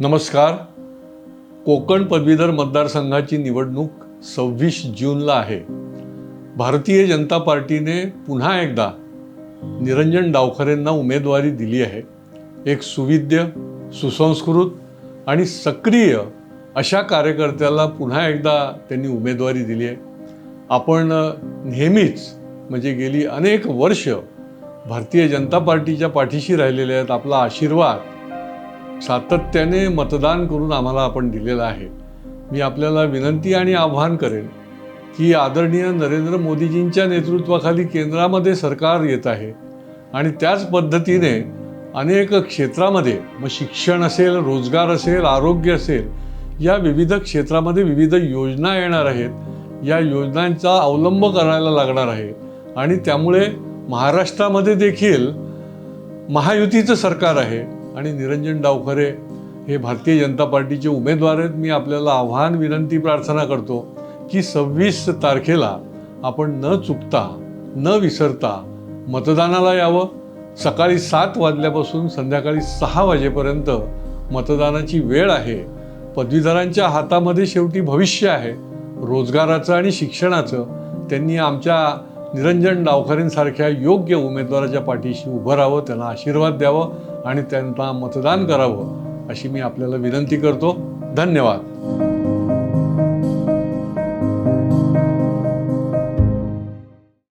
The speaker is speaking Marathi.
नमस्कार. कोकण पदवीधर मतदारसंघाची निवडणूक सव्वीस जूनला आहे. भारतीय जनता पार्टीने पुन्हा एकदा निरंजन डावखरेंना उमेदवारी दिली आहे. एक सुविद्य सुसंस्कृत आणि सक्रिय अशा कार्यकर्त्याला पुन्हा एकदा त्यांनी उमेदवारी दिली आहे. आपण नेहमीच म्हणजे गेली अनेक वर्ष भारतीय जनता पार्टीच्या पाठीशी राहिलेले आहेत. आपला आशीर्वाद सातत्याने मतदान करून आम्हाला आपण दिलेलं आहे. मी आपल्याला विनंती आणि आव्हान करेन की आदरणीय नरेंद्र मोदीजींच्या नेतृत्वाखाली केंद्रामध्ये सरकार येत आहे आणि त्याच पद्धतीने अनेक क्षेत्रामध्ये मग शिक्षण असेल रोजगार असेल आरोग्य असेल या विविध क्षेत्रामध्ये विविध योजना येणार आहेत. या योजनांचा अवलंब करायला लागणार आहे. आणि त्यामुळे महाराष्ट्रामध्ये देखील महायुतीचं सरकार आहे. आणि निरंजन डावखरे हे भारतीय जनता पार्टीचे उमेदवार आहेत. मी आपल्याला आव्हान विनंती प्रार्थना करतो की सव्वीस तारखेला आपण न चुकता न विसरता मतदानाला यावं. सकाळी सात वाजल्यापासून संध्याकाळी सहा वाजेपर्यंत मतदानाची वेळ आहे. पदवीधरांच्या हातामध्ये शेवटी भविष्य आहे. रोजगाराचं आणि शिक्षणाचं. त्यांनी आमच्या निरंजन डावकरेंसारख्या योग्य उमेदवाराच्या पाठीशी उभं राहावं त्यांना आशीर्वाद द्यावं आणि त्यांना मतदान करावं अशी मी आपल्याला विनंती करतो. धन्यवाद.